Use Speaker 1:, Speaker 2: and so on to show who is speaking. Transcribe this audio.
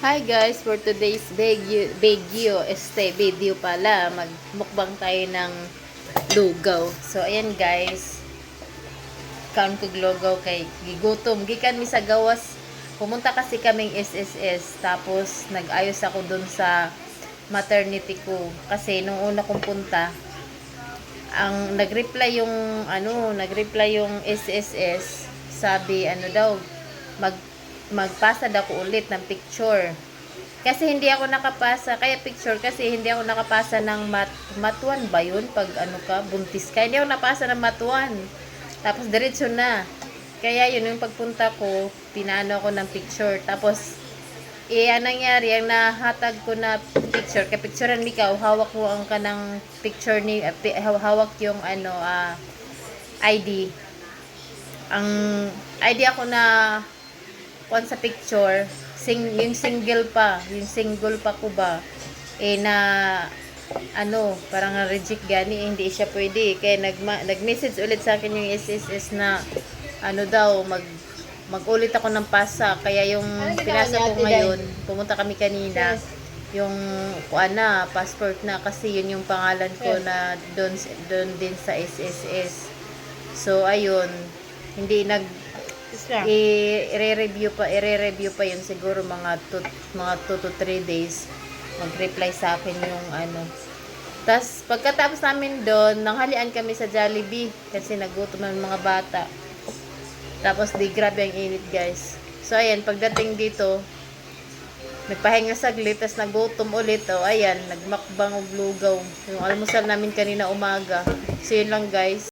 Speaker 1: Hi guys, for today's video, video este video pala, magmukbang tayo ng lugaw. So ayan guys, kaon ko lugaw kay gigutom. Gikan mi sa gawas, pumunta kasi kaming SSS, tapos nag-ayos ako dun sa maternity ko. Kasi nung una kong punta, ang nag-reply yung ano, nag-reply yung SSS, sabi ano daw, mag magpasa daw ako ulit ng picture. Kasi hindi ako nakapasa, kaya picture kasi hindi ako nakapasa ng mat, matuan ba yun? Pag ano ka, buntis ka. Hindi ako napasa ng matuan. Tapos diretso na. Kaya yun yung pagpunta ko, pinano ako ng picture. Tapos, eh, ang nangyari, ang nahatag ko na picture, kapicturean ikaw, hawak mo ang kanang picture ni, uh, hawak yung ano, ah, ID. Ang ID ako na kuan sa picture, sing, yung single pa, yung single pa ko ba, eh na, ano, parang reject gani, eh, hindi siya pwede. Kaya nagma, nag-message ulit sa akin yung SSS na, ano daw, mag, mag-ulit ako ng pasa. Kaya yung pinasa ko ngayon, pumunta kami kanina, yung kuan na, passport na, kasi yun yung pangalan ko
Speaker 2: Yes.
Speaker 1: na doon, doon din sa SSS. So, ayun, hindi nag. I-re-review pa i-re-review pa yun siguro mga 2 mga 2 to 3 days. Mag-reply sa akin yung ano. Tas pagkatapos namin doon nanghalian kami sa Jollibee kasi nagutom ng mga bata. Tapos di grabe ang init guys. So ayan pagdating dito nagpahinga saglit tas nagutom ulit. Oh ayan nagmakbang og lugaw. Yung almusal namin kanina umaga. So yun lang guys